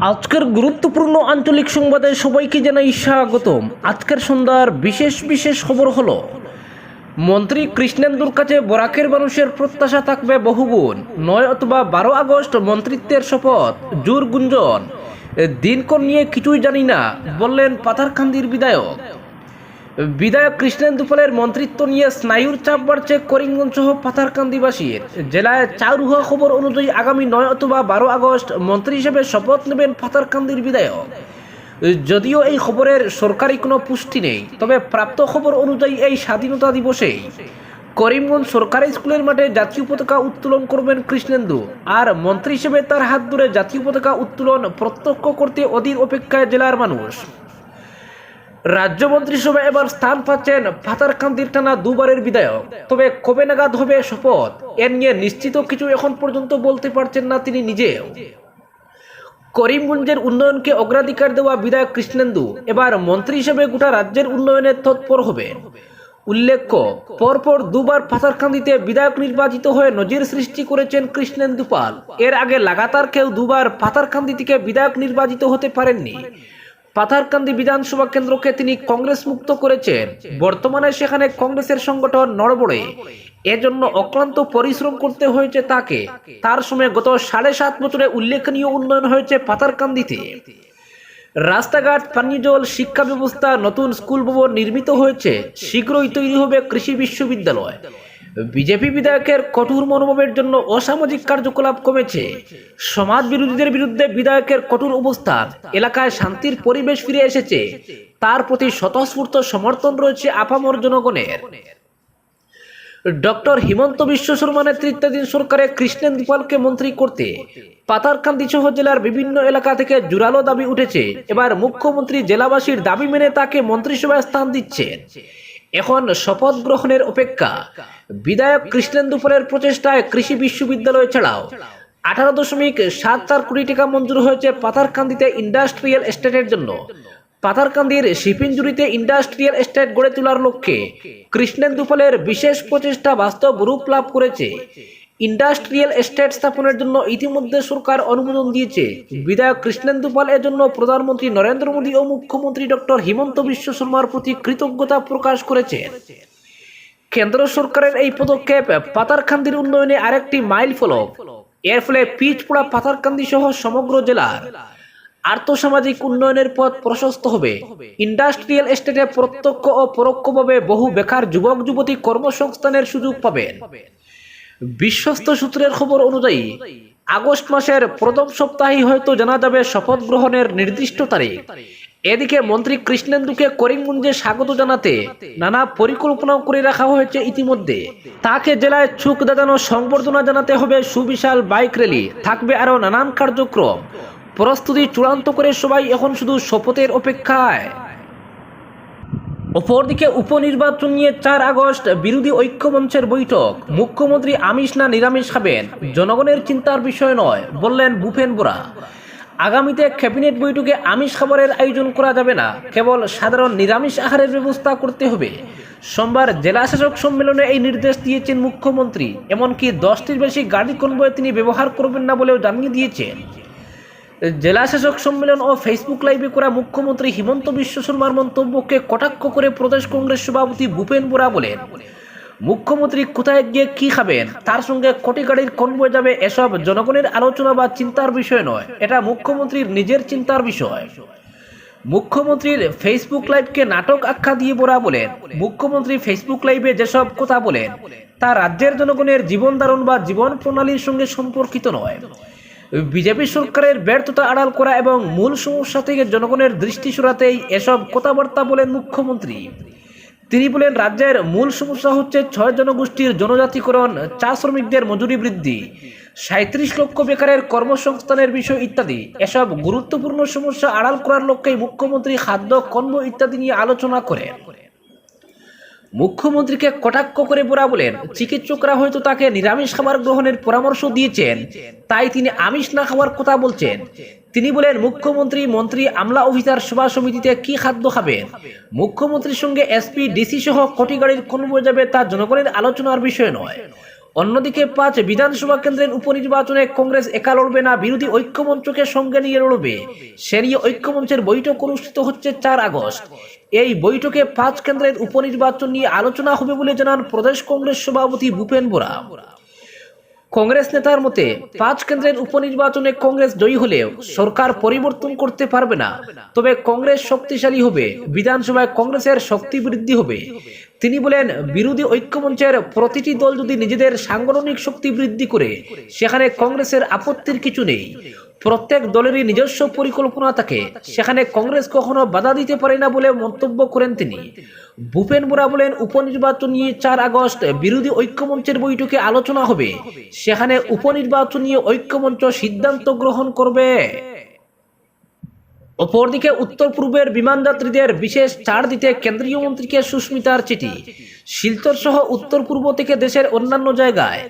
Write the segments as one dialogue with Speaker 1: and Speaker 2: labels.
Speaker 1: আজকের গুরুত্বপূর্ণ আঞ্চলিক সংবাদে সবাইকে জানাই স্বাগতম। আজকের সন্ধ্যার বিশেষ বিশেষ খবর হলো, মন্ত্রী কৃষ্ণেন্দুর কাছে বরাকের মানুষের প্রত্যাশা থাকবে বহুগুণ। নয় অথবা বারো আগস্ট মন্ত্রিত্বের শপথ, জোর গুঞ্জন। দিনক্ষণ নিয়ে কিছুই জানি না, বললেন পাথারকান্দির বিধায়ক। বিধায়ক কৃষ্ণেন্দু পালের মন্ত্রিত্ব নিয়ে স্নায়ুর চাপ বাড়ছে করিমগঞ্জ সহ পাথারকান্দিবাসীর। জেলায় চারুহা খবর অনুযায়ী আগামী নয় অথবা বারো আগস্ট মন্ত্রী হিসেবে শপথ নেবেন পাথারকান্দির বিধায়ক। যদিও এই খবরের সরকারি কোনো পুষ্টি নেই, তবে প্রাপ্ত খবর অনুযায়ী এই স্বাধীনতা দিবসেই করিমগঞ্জ সরকারি স্কুলের মাঠে জাতীয় পতাকা উত্তোলন করবেন কৃষ্ণেন্দু। আর মন্ত্রী হিসেবে তার হাত ধরে জাতীয় পতাকা উত্তোলন প্রত্যক্ষ করতে অধীর অপেক্ষায় জেলার মানুষ। রাজ্য মন্ত্রিসভায় এবার স্থান পাচ্ছেন ফাতারকান্দির টানা দুবারের বিধায়ক। তবে কবে নাগাদ হবে শপথ। এ নিয়ে নিশ্চিত কিছু এখন পর্যন্ত বলতে পারছেন না তিনি নিজেও। করিমগঞ্জের উন্নয়নকে অগ্রাধিকার দেওয়া বিধায়ক কৃষ্ণেন্দু এবার মন্ত্রী হিসেবে গোটা রাজ্যের উন্নয়নে তৎপর হবে। উল্লেখ্য, পরপর দুবার পাথারকান্দিতে বিধায়ক নির্বাচিত হয়ে নজির সৃষ্টি করেছেন কৃষ্ণেন্দু পাল। এর আগে লাগাতার কেউ দুবার পাথারকান্দি থেকে বিধায়ক নির্বাচিত হতে পারেননি। পাথারকান্দি বিধানসভা কেন্দ্রকে তিনি কংগ্রেস মুক্ত করেছেন। বর্তমানে সেখানে কংগ্রেসের সংগঠন নড়বড়ে। এজন্য অক্লান্ত পরিশ্রম করতে হয়েছে তাকে। তার সময় গত সাড়ে সাত বছরে উল্লেখনীয় উন্নয়ন হয়েছে পাথারকান্দিতে। রাস্তাঘাট পানীয় জল শিক্ষা ব্যবস্থা, নতুন স্কুল ভবন নির্মিত হয়েছে। শীঘ্রই তৈরি হবে কৃষি বিশ্ববিদ্যালয়। বিজেপি বিধায়কের কঠোর মনোভাবের জন্য অসামাজিক কার্যকলাপ কমেছে। সমাজ বিরোধীদের বিরুদ্ধে বিধায়কের কঠোর অবস্থান, এলাকায় শান্তির পরিবেশ ফিরে এসেছে। তার প্রতি স্বতঃস্ফূর্ত সমর্থন রয়েছে আপামর জনগণের। ডক্টর হিমন্ত বিশ্ব শর্মা নেতৃত্বাধীন সরকারে কৃষ্ণেন্দু পালকে মন্ত্রী করতে পাতারকান্দি সহ জেলার বিভিন্ন এলাকা থেকে জোরালো দাবি উঠেছে। এবার মুখ্যমন্ত্রী জেলাবাসীর দাবি মেনে তাকে মন্ত্রিসভায় স্থান দিচ্ছেন। এখন শপথ গ্রহণের অপেক্ষা। বিধায়ক কৃষ্ণেন্দু পালের প্রচেষ্টায় কৃষি বিশ্ববিদ্যালয় ছাড়াও আঠারো দশমিক সাত চার কোটি টাকা মঞ্জুর হয়েছে পাথারকান্দিতে ইন্ডাস্ট্রিয়াল এস্টেটের জন্য। পাথারকান্দির শিপিঞ্জুরিতে ইন্ডাস্ট্রিয়াল এস্টেট গড়ে তোলার লক্ষ্যে কৃষ্ণেন্দু পালের বিশেষ প্রচেষ্টা বাস্তব রূপ লাভ করেছে। ইন্ডাস্ট্রিয়াল এস্টেট স্থাপনের জন্য ইতিমধ্যে সরকার অনুমোদন দিয়েছে। বিধায়ক কৃষ্ণেন্দু পাল এজন্য প্রধানমন্ত্রী নরেন্দ্র মোদী ও মুখ্যমন্ত্রী ডক্টর হিমন্ত বিশ্ব শর্মার প্রতি কৃতজ্ঞতা প্রকাশ করেছেন কেন্দ্র সরকারের এই পদক্ষেপ পাতারকান্দির উন্নয়নে আরেকটি মাইল ফলক। এর ফলে পিচপোড়া পাতারকান্দি সহ সমগ্র জেলার আর্থসামাজিক উন্নয়নের পথ প্রশস্ত হবে। ইন্ডাস্ট্রিয়াল এস্টেটে প্রত্যক্ষ ও পরোক্ষভাবে বহু বেকার যুবক যুবতী কর্মসংস্থানের সুযোগ পাবেন। বিশ্বস্ত সূত্রের খবর অনুযায়ী, আগস্ট মাসের প্রথম সপ্তাহেই হয়তো জানা যাবে শপথ গ্রহণের নির্দিষ্ট তারিখ। এদিকে মন্ত্রী কৃষ্ণেন্দুকে করিমগঞ্জে স্বাগত জানাতে নানা পরিকল্পনা করে রাখা হয়েছে ইতিমধ্যে। তাকে জেলায় ছুক দাদানো সংবর্ধনা জানাতে হবে সুবিশাল বাইক র্যালি। থাকবে আরও নানান কার্যক্রম। প্রস্তুতি চূড়ান্ত করে সবাই এখন শুধু শপথের অপেক্ষায়। অপরদিকে উপনির্বাচন নিয়ে চার আগস্ট বিরোধী ঐক্য মঞ্চের বৈঠক। মুখ্যমন্ত্রী আমিষ না নিরামিষ খাবেন? জনগণের চিন্তার বিষয় নয়, বললেন ভূপেন বোরা। আগামীতে ক্যাবিনেট বৈঠকে আমিষ খাবারের আয়োজন করা যাবে না, কেবল সাধারণ নিরামিষ আহারের ব্যবস্থা করতে হবে। সোমবার জেলা শাসক সম্মেলনে এই নির্দেশ দিয়েছেন মুখ্যমন্ত্রী, এমনকি দশটির বেশি গাড়ি কনভয় তিনি ব্যবহার করবেন না বলেও জানিয়ে দিয়েছেন। জেলা শাসক সম্মেলন ও ফেসবুক লাইভে করা মুখ্যমন্ত্রী হিমন্ত বিশ্ব শর্মার মন্তব্যকে কটাক্ষ করে প্রদেশ কংগ্রেস সভাপতি ভূপেন বোরা বলেন, মুখ্যমন্ত্রী কোথায় গিয়ে কি খাবেন? তার সঙ্গে কোটি গাড়ির কনভয় যাবে, এসব জনগণের আলোচনা বা চিন্তার বিষয় নয়, এটা মুখ্যমন্ত্রীর নিজের চিন্তার বিষয়। মুখ্যমন্ত্রীর ফেসবুক লাইভকে নাটক আখ্যা দিয়ে বোরা বলেন, মুখ্যমন্ত্রী ফেসবুক লাইভে যেসব কথা বলেন, তা রাজ্যের জনগণের জীবন ধারণ বা জীবন প্রণালীর সঙ্গে সম্পর্কিত নয়। বিজেপি সরকারের ব্যর্থতা আড়াল করা এবং মূল সমস্যা থেকে জনগণের দৃষ্টি সরাতেই এসব কথাবার্তা বলেন মুখ্যমন্ত্রী। তিনি বলেন, রাজ্যের মূল সমস্যা হচ্ছে ছয় জনগোষ্ঠীর জনজাতিকরণ, চা শ্রমিকদের মজুরি বৃদ্ধি সাঁত্রিশ লক্ষ বেকারের কর্মসংস্থানের বিষয় ইত্যাদি। এসব গুরুত্বপূর্ণ সমস্যা আড়াল করার লক্ষ্যে মুখ্যমন্ত্রী খাদ্য, কর্ম ইত্যাদি নিয়ে আলোচনা করেন। মুখ্যমন্ত্রীকে কটাক্ষ করে বোরা বলেন, চিকিৎসকরা হয়তো তাকে নিরামিষ খাবার গ্রহণের পরামর্শ দিয়েছেন, তাই তিনি আমিষ না খাওয়ার কথা বলছেন। তিনি বলেন, মুখ্যমন্ত্রী, মন্ত্রী, আমলা অফিসার সভা সমিতিতে কি খাদ্য খাবেন? মুখ্যমন্ত্রীর সঙ্গে এসপি, ডিসি সহ কটি গাড়ির কোন যাবে তা জনগণের আলোচনার বিষয় নয়। অন্যদিকে পাঁচ বিধানসভা কেন্দ্রের উপনির্বাচনে কংগ্রেস একা লড়বে না, বিরোধী ঐক্যমঞ্চকে সঙ্গে নিয়ে লড়বে। সে নিয়ে ঐক্যমঞ্চের বৈঠক অনুষ্ঠিত হচ্ছে চার আগস্ট। এই বৈঠকে পাঁচ কেন্দ্রের উপনির্বাচন নিয়ে আলোচনা হবে বলে জানান প্রদেশ কংগ্রেস সভাপতি ভূপেন বোরা। কংগ্রেস নেতার মতে, পাঁচ কেন্দ্রের উপনির্বাচনে কংগ্রেস জয়ী হলেও সরকার পরিবর্তন করতে পারবে না। তবে কংগ্রেস শক্তিশালী হবে, বিধানসভায় কংগ্রেসের শক্তি বৃদ্ধি হবে। তিনি বলেন, বিরোধী ঐক্যমঞ্চের প্রতিটি দল যদি নিজেদের সাংগঠনিক শক্তি বৃদ্ধি করে, সেখানে কংগ্রেসের আপত্তির কিছু নেই। প্রত্যেক দলেরই নিজস্ব পরিকল্পনা থাকে। সেখানে কংগ্রেস কখনো বাধা দিতে পারে না বলে মন্তব্য করেন তিনি। ভূপেন বোরা বলেন, উপনির্বাচন নিয়ে চার আগস্ট বিরোধী ঐক্যমঞ্চের বৈঠকে আলোচনা হবে। সেখানে উপনির্বাচন নিয়ে ঐক্যমঞ্চ সিদ্ধান্ত গ্রহণ করবে। অপরদিকে উত্তর পূর্বের বিমান যাত্রীদের বিশেষ ছাড় দিতে কেন্দ্রীয় মন্ত্রীকে সুস্মিতার চিঠি। শিলচর সহ উত্তর পূর্ব থেকে দেশের অন্যান্য জায়গায়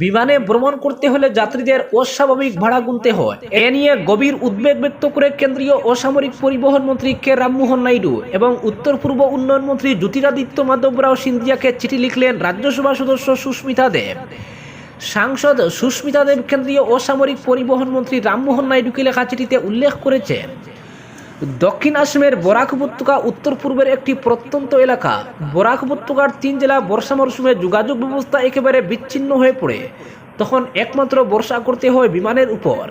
Speaker 1: বিমানে ভ্রমণ করতে হলে যাত্রীদের অস্বাভাবিক ভাড়া গুনতে হয়। এ নিয়ে গভীর উদ্বেগ ব্যক্ত করে কেন্দ্রীয় অসামরিক পরিবহন মন্ত্রী কে. রামমোহন নাইডু এবং উত্তর পূর্ব উন্নয়ন মন্ত্রী জ্যোতিরাদিত্য মাধবরাও সিন্ধিয়াকে চিঠি লিখলেন রাজ্যসভা সদস্য সুস্মিতা দেব। সাংসদ সুস্মিতা দেব কেন্দ্রীয় অসামরিক পরিবহন মন্ত্রী রামমোহন নাইডুকে লেখা চিঠিতে উল্লেখ করেছেন দক্ষিণ আসামের বরাক উপত্যকা উত্তর পূর্বের একটি প্রত্যন্ত এলাকা। বরাক উপত্যকার তিন জেলা বর্ষা মরশুমে যোগাযোগ ব্যবস্থা একেবারে বিচ্ছিন্ন হয়ে পড়ে। তখন একমাত্র বর্ষা করতে হয় বিমানের উপর।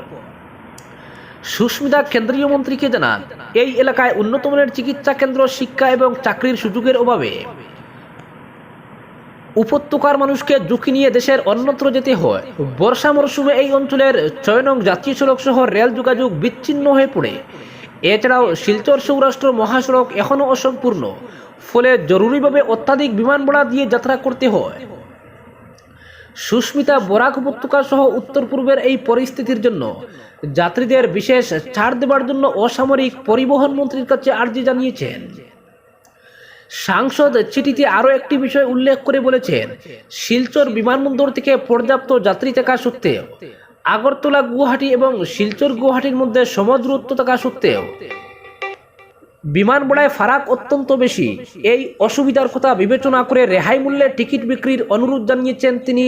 Speaker 1: সুস্মিতা কেন্দ্রীয় মন্ত্রীকে জানান, এই এলাকায় উন্নতমানের চিকিৎসা কেন্দ্র, শিক্ষা এবং চাকরির সুযোগের অভাবে উপত্যকার মানুষকে ঝুঁকি নিয়ে দেশের অন্যত্র যেতে হয়। বর্ষা মরশুমে এই অঞ্চলের ছয় নং জাতীয় সড়ক সহ রেল যোগাযোগ বিচ্ছিন্ন হয়ে পড়ে। এছাড়াও শিলচর সৌরাষ্ট্র মহাসড়ক এখনও অসম্পূর্ণ, ফলে জরুরিভাবে অত্যাধিক বিমান ভাড়া দিয়ে যাত্রা করতে হয়। সুস্মিতা বরাক উপত্যকা সহ উত্তর পূর্বের এই পরিস্থিতির জন্য যাত্রীদের বিশেষ ছাড় দেবার জন্য অসামরিক পরিবহন মন্ত্রীর কাছে আর্জি জানিয়েছেন। সাংসদ চিঠিতে আরও একটি বিষয় উল্লেখ করে বলেছেন, শিলচর বিমানবন্দর থেকে পর্যাপ্ত যাত্রী থাকা সত্ত্বেও আগরতলা, গুয়াহাটি এবং শিলচর গুয়াহাটির মধ্যে সমদূরত্ব থাকা সত্ত্বেও বিমান ভাড়ায় ফারাক অত্যন্ত বেশি। এই অসুবিধার কথা বিবেচনা করে রেহাই মূল্যে টিকিট বিক্রির অনুরোধ জানিয়েছেন তিনি।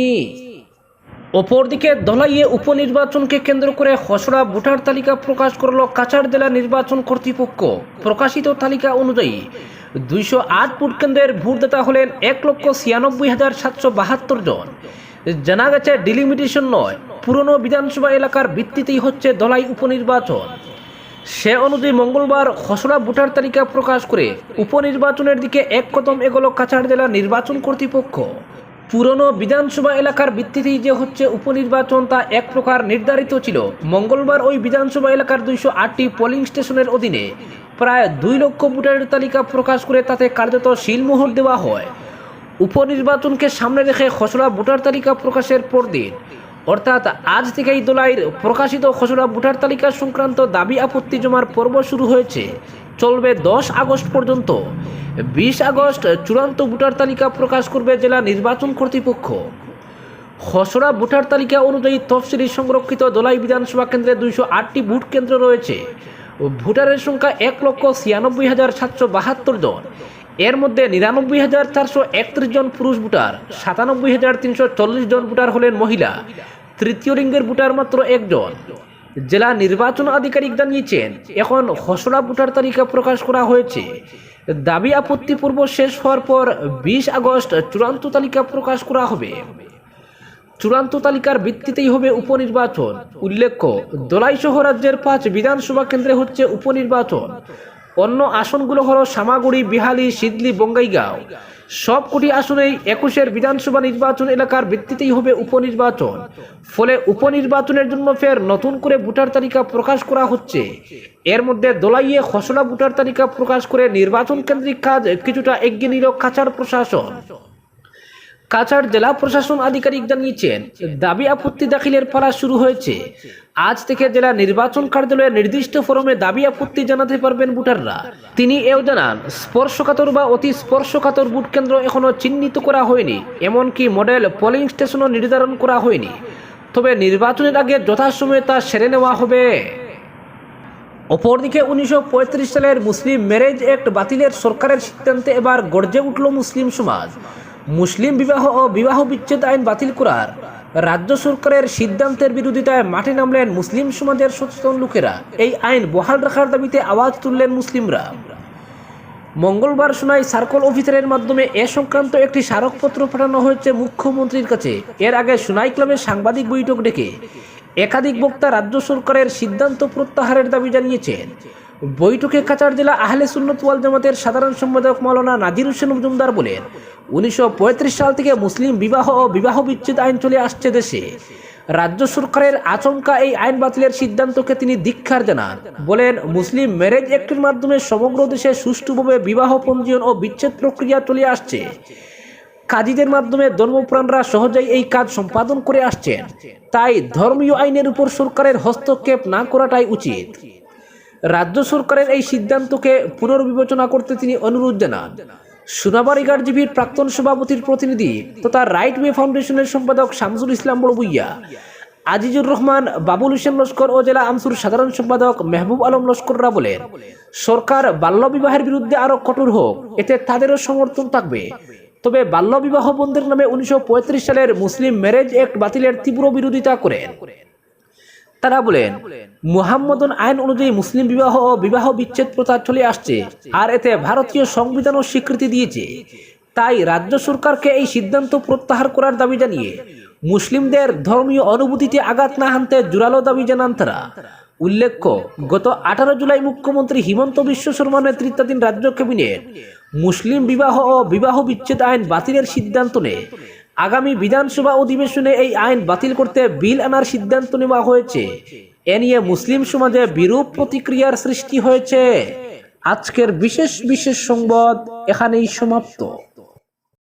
Speaker 1: অপরদিকে ধলাইয়ে উপনির্বাচনকে কেন্দ্র করে খসড়া ভোটার তালিকা প্রকাশ করল কাছাড় জেলা নির্বাচন কর্তৃপক্ষ। প্রকাশিত তালিকা অনুযায়ী দুইশো আট ভোট কেন্দ্রের ভোটদাতা হলেন এক লক্ষ ছিয়ানব্বই হাজার সাতশো বাহাত্তর জন। জানা গেছে ডিলিমিটেশন নয়, পুরনো বিধানসভা এলাকার ভিত্তিতেই হচ্ছে ধলাই উপনির্বাচন। সে অনুযায়ী মঙ্গলবার খসড়া ভোটার তালিকা প্রকাশ করে উপনির্বাচনের দিকে এক কদম এগোলো কাছাড় জেলা নির্বাচন কর্তৃপক্ষ। পুরনো বিধানসভা এলাকার ভিত্তিতেই যে হচ্ছে উপনির্বাচন তা এক প্রকার নির্ধারিত ছিল। মঙ্গলবার ওই বিধানসভা এলাকার দুইশো আটটি পোলিং স্টেশনের অধীনে প্রায় দুই লক্ষ ভোটারের তালিকা প্রকাশ করে তাতে কার্যত শিলমোহর দেওয়া হয়। উপনির্বাচনকে সামনে রেখে খসড়া ভোটার তালিকা প্রকাশের পরদিন, অর্থাৎ আজ থেকেই দোলাইয়ের প্রকাশিত খসড়া ভোটার তালিকা সংক্রান্ত দাবি আপত্তি জমার পর্ব শুরু হয়েছে। চলবে দশ আগস্ট পর্যন্ত। বিশ আগস্ট চূড়ান্ত ভোটার তালিকা প্রকাশ করবে জেলা নির্বাচন কর্তৃপক্ষ। খসড়া ভোটার তালিকা অনুযায়ী তফসিলি সংরক্ষিত দোলাই বিধানসভা কেন্দ্রে দুইশো আটটি ভোট কেন্দ্র রয়েছে। ভোটারের সংখ্যা এক লক্ষ ছিয়ানব্বই হাজার সাতশো বাহাত্তর জন। এর মধ্যে নিরানব্বই হাজার চারশো একত্রিশ জন পুরুষ ভোটার, সাতানব্বই হাজার তিনশো চল্লিশ জন ভোটার হলেন মহিলা, তৃতীয় লিঙ্গের ভোটার মাত্র একজন। জেলা নির্বাচন আধিকারিক জানিয়েছেন, এখন খসড়া ভোটার তালিকা প্রকাশ করা হয়েছে। দাবি আপত্তি পূর্ব শেষ হওয়ার পর বিশ আগস্ট চূড়ান্ত তালিকা প্রকাশ করা হবে। চূড়ান্ত তালিকার ভিত্তিতেই হবে উপনির্বাচন। উল্লেখ্য দোলাই সহ রাজ্যের পাঁচ বিধানসভা কেন্দ্রে হচ্ছে উপনির্বাচন। অন্য আসনগুলো হলো সামাগুড়ি, বিহালি, সিদলি, বঙ্গাইগাঁও। সবকটি আসনেই একুশের বিধানসভা নির্বাচন এলাকার ভিত্তিতেই হবে উপনির্বাচন। ফলে উপনির্বাচনের জন্য ফের নতুন করে ভোটার তালিকা প্রকাশ করা হচ্ছে। এর মধ্যে দোলাইয়ে খসড়া ভোটার তালিকা প্রকাশ করে নির্বাচন কেন্দ্রিক কাজ কিছুটা এগিয়ে নিল কাছাড় প্রশাসন। কাছাড় জেলা প্রশাসন আধিকারিক জানিয়েছেন দাবি আপত্তি দাখিলের পালা শুরু হয়েছে। আজ থেকে জেলা নির্বাচন কার্যালয়ে নির্দিষ্ট ফরমে দাবি আপত্তি জানাতে পারবেন ভোটাররা। তিনি এও জানান, স্পর্শকাতর বা অতি স্পর্শকাতর ভোট কেন্দ্র এখনও চিহ্নিত করা হয়নি, এমনকি মডেল পোলিং স্টেশনও নির্ধারণ করা হয়নি। তবে নির্বাচনের আগে যথাসময়ে তা সেরে নেওয়া হবে। অপরদিকে উনিশশো পঁয়ত্রিশ সালের মুসলিম ম্যারেজ অ্যাক্ট বাতিলের সরকারের সিদ্ধান্তে এবার গর্জে উঠল মুসলিম সমাজ। মুসলিম বিবাহ ও বিবাহ বিচ্ছেদ আইন বাতিল করার। রাজ্য সরকারের সিদ্ধান্তের বিরোধিতায় মাঠে নামলেন মুসলিম সমাজের সচেতন লোকেরা। এই আইন বহাল রাখার দাবিতে আওয়াজ তুললেন মুসলিমরা। মঙ্গলবার সোনাই সার্কল অফিসারের মাধ্যমে এ সংক্রান্ত একটি স্মারকপত্র পাঠানো হয়েছে মুখ্যমন্ত্রীর কাছে। এর আগে সোনাই ক্লাবে সাংবাদিক বৈঠক ডেকে একাধিক বক্তা রাজ্য সরকারের সিদ্ধান্ত প্রত্যাহারের দাবি জানিয়েছেন। বৈঠকে কাচার জেলা আহলে সুন্নত ওয়াল জামাতের সাধারণ সম্পাদক মাওলানা নাজির হোসেন মজুমদার বলেন, উনিশশো পঁয়ত্রিশ সাল থেকে মুসলিম বিবাহ ও বিবাহ বিচ্ছেদ আইন চলে আসছে দেশে। রাজ্য সরকারের আচমকা এই আইন বাতিলের সিদ্ধান্তকে তিনি দীক্ষার জানান। বলেন, মুসলিম ম্যারেজ অ্যাক্টের মাধ্যমে সমগ্র দেশে সুষ্ঠুভাবে বিবাহ পঞ্জীয়ন ও বিচ্ছেদ প্রক্রিয়া চলে আসছে। কাজীদের মাধ্যমে ধর্মপ্রাণরা সহজেই এই কাজ সম্পাদন করে আসছেন। তাই ধর্মীয় আইনের উপর সরকারের হস্তক্ষেপ না করাটাই উচিত। রাজ্য সরকারের এই সিদ্ধান্তকে পুনর্বিবেচনা করতে তিনি অনুরোধ জানান। সোনাবাড়ি গার্জিবির প্রাক্তন সভাপতির প্রতিনিধি তথা রাইট ওয়ে ফাউন্ডেশনের সম্পাদক শামসুল ইসলাম বড়বুইয়া, আজিজুর রহমান, বাবুল হোসেন লস্কর ও জেলা আমসুর সাধারণ সম্পাদক মেহবুব আলম লস্কররা বলেন, সরকার বাল্যবিবাহের বিরুদ্ধে আরও কঠোর হোক, এতে তাদেরও সমর্থন থাকবে। তবে বাল্যবিবাহ বন্ধের নামে উনিশশো পঁয়ত্রিশ সালের মুসলিম ম্যারেজ অ্যাক্ট বাতিলের তীব্র বিরোধিতা করেন। তারা বলেন, মুহাম্মদন আইন অনুযায়ী মুসলিম বিবাহ ও বিবাহ বিচ্ছেদ প্রথা চলে আসছে আর এতে ভারতীয় সংবিধানও স্বীকৃতি দিয়েছে। তাই রাজ্য সরকারকে এই সিদ্ধান্ত প্রত্যাহার করার দাবি জানিয়ে মুসলিমদের ধর্মীয় অনুভূতিতে আঘাত না হানতে জোরালো দাবি জানান তারা। উল্লেখ্য, গত আঠারো জুলাই মুখ্যমন্ত্রী হিমন্ত বিশ্ব শর্মা নেতৃত্বাধীন রাজ্য ক্যাবিনেট মুসলিম বিবাহ ও বিবাহ বিচ্ছেদ আইন বাতিলের সিদ্ধান্ত নেয়। আগামী বিধানসভা অধিবেশনে এই আইন বাতিল করতে বিল আনার সিদ্ধান্ত নেওয়া হয়েছে। এ নিয়ে মুসলিম সমাজে বিরূপ প্রতিক্রিয়ার সৃষ্টি হয়েছে। আজকের বিশেষ বিশেষ সংবাদ এখানেই সমাপ্ত।